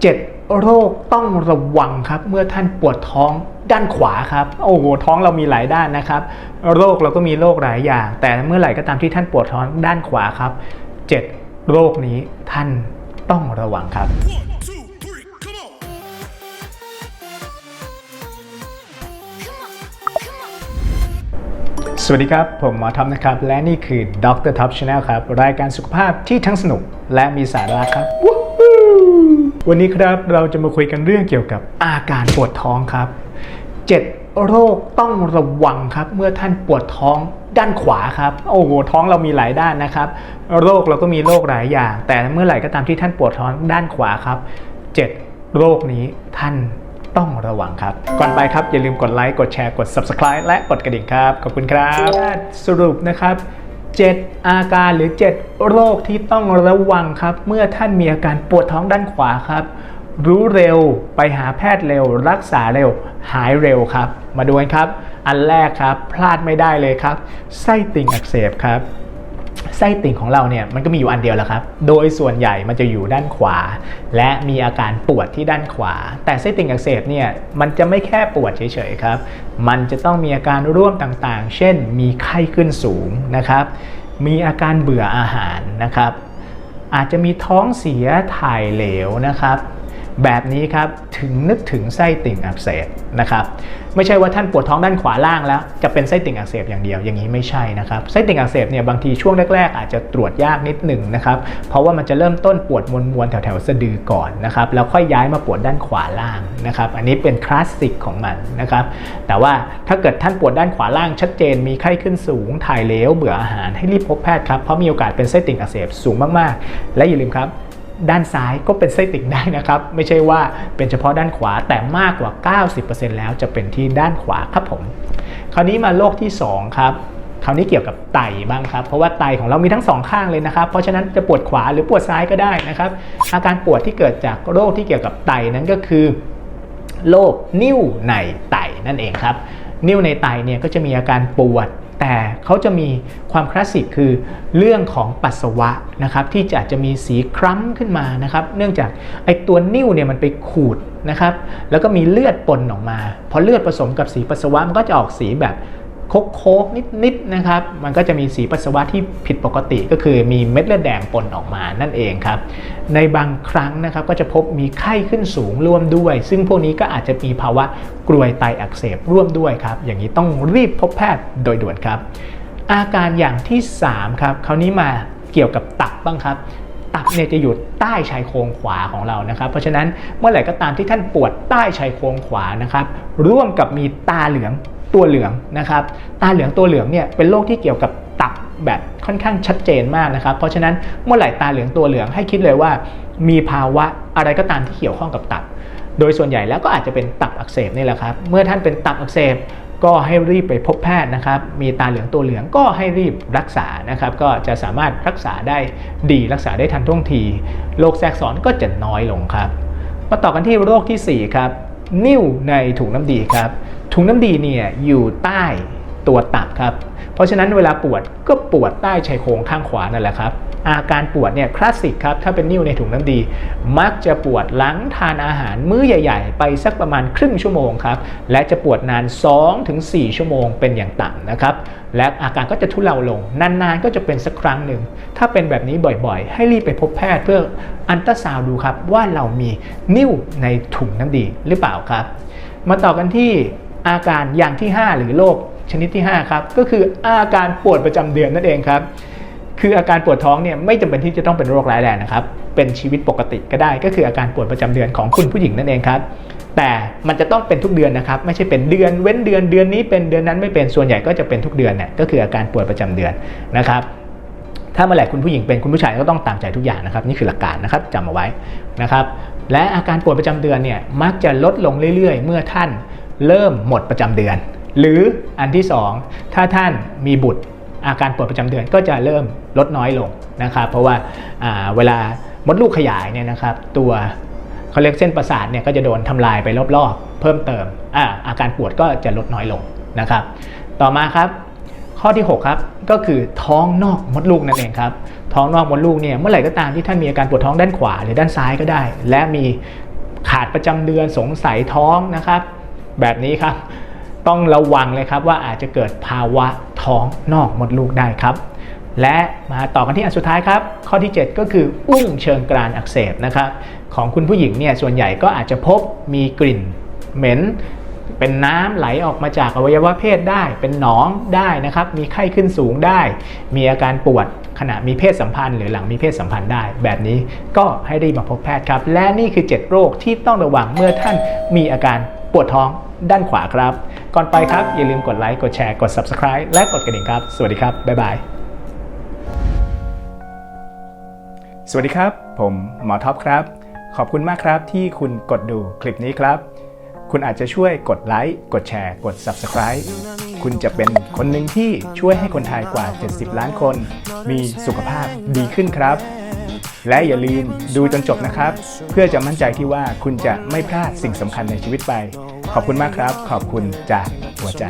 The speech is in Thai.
7 โรคต้องระวังครับ เมื่อท่านปวดท้องด้านขวาครับ โอ้โหท้องเรามีหลายด้านนะครับ โรคเราก็มีโรคหลายอย่าง แต่เมื่อไหร่ก็ตามที่ท่านปวดท้องด้านขวาครับ 7 โรคนี้ท่านต้องระวังครับ One, two, three, come on! สวัสดีครับ ผมหมอท็อปนะครับ และนี่คือ Dr. Top Channel ครับ รายการสุขภาพที่ทั้งสนุกและมีสาระครับ Woo! วันนี้ครับเราจะมาคุยกันเรื่องเกี่ยวกับอาการปวดท้องครับ 7 โรคต้องระวังครับ เมื่อท่านปวดท้องด้านขวาครับ โอ้โหท้องเรามีหลายด้านนะครับ โรคเราก็มีโรคหลายอย่าง แต่เมื่อไหร่ก็ตามที่ท่านปวดท้องด้านขวาครับ 7 โรคนี้ท่านต้องระวังครับ ก่อนไปครับอย่าลืมกดไลค์กดแชร์กด Subscribe และกดกระดิ่งครับ ขอบคุณครับ สรุปนะครับ 7 อาการหรือ 7 โรคที่ต้องระวังครับ เมื่อท่านมีอาการปวดท้องด้านขวาครับ รู้เร็วไปหาแพทย์เร็ว รักษาเร็ว หายเร็วครับ มาดูกันครับ อันแรกครับ พลาดไม่ได้เลยครับ ไส้ติ่งอักเสบครับ ไส้ติ่งของเราเนี่ยมันก็มีอยู่อันเดียวแหละครับ โดยส่วนใหญ่มันจะอยู่ด้านขวา และมีอาการปวดที่ด้านขวา แต่ไส้ติ่งอักเสบเนี่ยมันจะไม่แค่ปวดเฉยๆครับ มันจะต้องมีอาการร่วมต่างๆ เช่น มีไข้ขึ้นสูงนะครับ มีอาการเบื่ออาหารนะครับ อาจจะมีท้องเสียถ่ายเหลวนะครับ แบบนี้ครับถึงนึกถึงไส้ติ่งอักเสบนะครับไม่ใช่ว่าท่านปวดท้องด้านขวาล่างแล้ว จะเป็นไส้ติ่งอักเสบอย่างเดียวอย่างนี้ไม่ใช่นะครับไส้ติ่งอักเสบเนี่ยบางทีช่วงแรก ๆ อาจจะตรวจยากนิดหนึ่งนะครับเพราะว่ามันจะเริ่มต้นปวดมวนๆแถวๆสะดือก่อนนะครับแล้วค่อยย้ายมาปวดด้านขวาล่างนะครับอันนี้เป็นคลาสสิกของมันนะครับแต่ว่าถ้าเกิดท่านปวดด้านขวาล่างชัดเจนมีไข้ขึ้นสูงถ่ายเหลวเบื่ออาหารให้รีบพบแพทย์ครับเพราะมีโอกาสเป็นไส้ติ่งอักเสบสูงมากๆ และอย่าลืมครับ ด้านซ้ายก็เป็นไส้ติ่งได้นะครับ ไม่ใช่ว่าเป็นเฉพาะด้านขวาแต่มากกว่า 90%แล้วจะเป็นที่ด้านขวาครับผม คราวนี้มาโรคที่ 2 ครับคราวนี้เกี่ยวกับไตบ้างครับ เพราะว่าไตของเรามีทั้งสองข้างเลยนะครับ เพราะฉะนั้นจะปวดขวาหรือปวดซ้ายก็ได้นะครับ อาการปวดที่เกิดจากโรคที่เกี่ยวกับไตนั้นก็คือโรคนิ่วในไตนั่นเองครับ นิ่วในไตเนี่ยก็จะมีอาการปวด แต่เขาจะมีความคลาสสิกคือเรื่องของปัสสาวะนะครับที่จะอาจจะมีสีคล้ำขึ้นมานะครับ เนื่องจากไอตัวนิ่วเนี่ยมันไปขูดนะครับ แล้วก็มีเลือดปนออกมา พอเลือดผสมกับสีปัสสาวะมันก็จะออกสีแบบ โคกๆนิดๆนะครับ มันก็จะมีสีปัสสาวะที่ผิดปกติก็คือมีเม็ดเลือดแดงปนออกมานั่นเองครับ ในบางครั้งนะครับก็จะพบมีไข้ขึ้นสูงร่วมด้วย ซึ่งพวกนี้ก็อาจจะมีภาวะกรวยไตอักเสบร่วมด้วยครับ อย่างนี้ต้องรีบพบแพทย์โดยด่วนครับ อาการอย่างที่3ครับคราวนี้มาเกี่ยวกับตับบ้างครับตับเนี่ยจะอยู่ใต้ชายโครงขวาของเรานะครับ เพราะฉะนั้นเมื่อไหร่ก็ตามที่ท่านปวดใต้ชายโครงขวานะครับ ร่วมกับมีตาเหลือง ตัวเหลืองนะครับตาเหลืองตัวเหลืองเนี่ยเป็นโรคที่เกี่ยวกับตับแบบค่อนข้างชัดเจนมากนะครับ เพราะฉะนั้นเมื่อไหร่ตาเหลืองตัวเหลืองให้คิดเลยว่า มีภาวะอะไรก็ตามที่เกี่ยวข้องกับตับ โดยส่วนใหญ่แล้วก็อาจจะเป็นตับอักเสบนี่แหละครับ เมื่อท่านเป็นตับอักเสบก็ให้รีบไปพบแพทย์นะครับ มีตาเหลืองตัวเหลืองก็ให้รีบรักษานะครับ ก็จะสามารถรักษาได้ดีรักษาได้ทันท่วงที โรคแทรกซ้อนก็จะน้อยลงครับ มาต่อกันที่โรคทีสี่4 ครับ นิ่วในถุงน้ำดีครับ ถุงน้ำดีเนี่ยอยู่ใต้ ตัวตับครับ เพราะฉะนั้นเวลาปวดก็ปวดใต้ชายโครงข้างขวานั่นแหละครับ อาการปวดเนี่ยคลาสสิกครับ ถ้าเป็นนิ่วในถุงน้ำดี มักจะปวดหลังทานอาหารมื้อใหญ่ ๆ ไปสักประมาณครึ่งชั่วโมงครับ และจะปวดนาน 2-4 ชั่วโมงเป็นอย่างต่ำนะครับ และอาการก็จะทุเลาลง นานๆก็จะเป็นสักครั้งหนึ่ง ถ้าเป็นแบบนี้บ่อยๆ ให้รีบไปพบแพทย์เพื่ออันตราซาวดูครับว่าเรามีนิ่วในถุงน้ำดีหรือเปล่าครับ มาต่อกันที่อาการอย่างที่ 5 หรือโรค ชนิดที่ 5 ครับ ก็คืออาการปวดประจำเดือนนั่นเองครับ คืออาการปวดท้องเนี่ยไม่จำเป็นที่จะต้องเป็นโรคร้ายแรงนะครับ เป็นชีวิตปกติก็ได้ ก็คืออาการปวดประจำเดือนของคุณผู้หญิงนั่นเองครับ แต่มันจะต้องเป็นทุกเดือนนะครับ ไม่ใช่เป็นเดือนเว้นเดือนเดือนนี้เป็นเดือนนั้นไม่เป็น ส่วนใหญ่ก็จะเป็นทุกเดือนเนี่ยก็คืออาการปวดประจำเดือนนะครับถ้าเมื่อไหร่คุณผู้หญิงเป็นคุณผู้ชายก็ต้องตามใจทุกอย่างนะครับ นี่คือหลักการนะครับจำเอาไว้นะครับ และอาการปวดประจำเดือนเนี่ยมักจะลดลงเรื่อยๆ เมื่อท่านเริ่มหมดประจำเดือน หรืออันที่สองถ้าท่านมีบุตรอาการปวดประจำเดือนก็จะเริ่มลดน้อยลงนะครับ เพราะว่าอ่าเวลามดลูกขยายเนี่ยนะครับ ตัวเขาเรียกเส้นประสาทเนี่ยก็จะโดนทำลายไปรอบๆ เพิ่มเติมอาอาการปวดก็จะลดน้อยลงนะครับ ต่อมาครับ ข้อที่ 6 ครับ ก็คือท้องนอกมดลูกนั่นเองครับ ท้องนอกมดลูกเนี่ยเมื่อไหร่ก็ตามที่ท่านมีอาการปวดท้องด้านขวาหรือด้านซ้ายก็ได้ และมีขาดประจำเดือนสงสัยท้องนะครับ แบบนี้ครับ ต้องระวังเลยครับว่าอาจจะเกิดภาวะท้องนอกมดลูกได้ครับ และมาต่อกันที่อันสุดท้ายครับ ข้อที่ 7 ก็คืออุ้งเชิงกรานอักเสบนะครับของคุณผู้หญิงเนี่ยส่วนใหญ่ก็อาจจะพบมีกลิ่นเหม็นเป็นน้ำไหลออกมาจากอวัยวะเพศได้ เป็นหนองได้นะครับ มีไข้ขึ้นสูงได้ มีอาการปวดขณะมีเพศสัมพันธ์ หรือหลังมีเพศสัมพันธ์ได้ แบบนี้ก็ให้รีบมาพบแพทย์ครับ และนี่คือ 7 โรคที่ต้องระวังเมื่อท่านมีอาการปวดท้องด้านขวาครับ ก่อนไปครับ อย่าลืมกดไลค์กดแชร์กด Subscribe และกดกระดิ่งครับ สวัสดีครับ บ๊ายบาย สวัสดีครับ ผมหมอท็อปครับ ขอบคุณมากครับที่คุณกดดูคลิปนี้ครับ คุณอาจจะช่วยกดไลค์กดแชร์กด Subscribe คุณจะเป็นคนหนึ่งที่ช่วยให้คนไทยกว่า 70 ล้านคน มีสุขภาพดีขึ้นครับและอย่าลืมดูจนจบนะครับ เพื่อจะมั่นใจที่ว่าคุณจะไม่พลาดสิ่งสำคัญในชีวิตไป ขอบคุณมากครับ ขอบคุณจากหัวใจ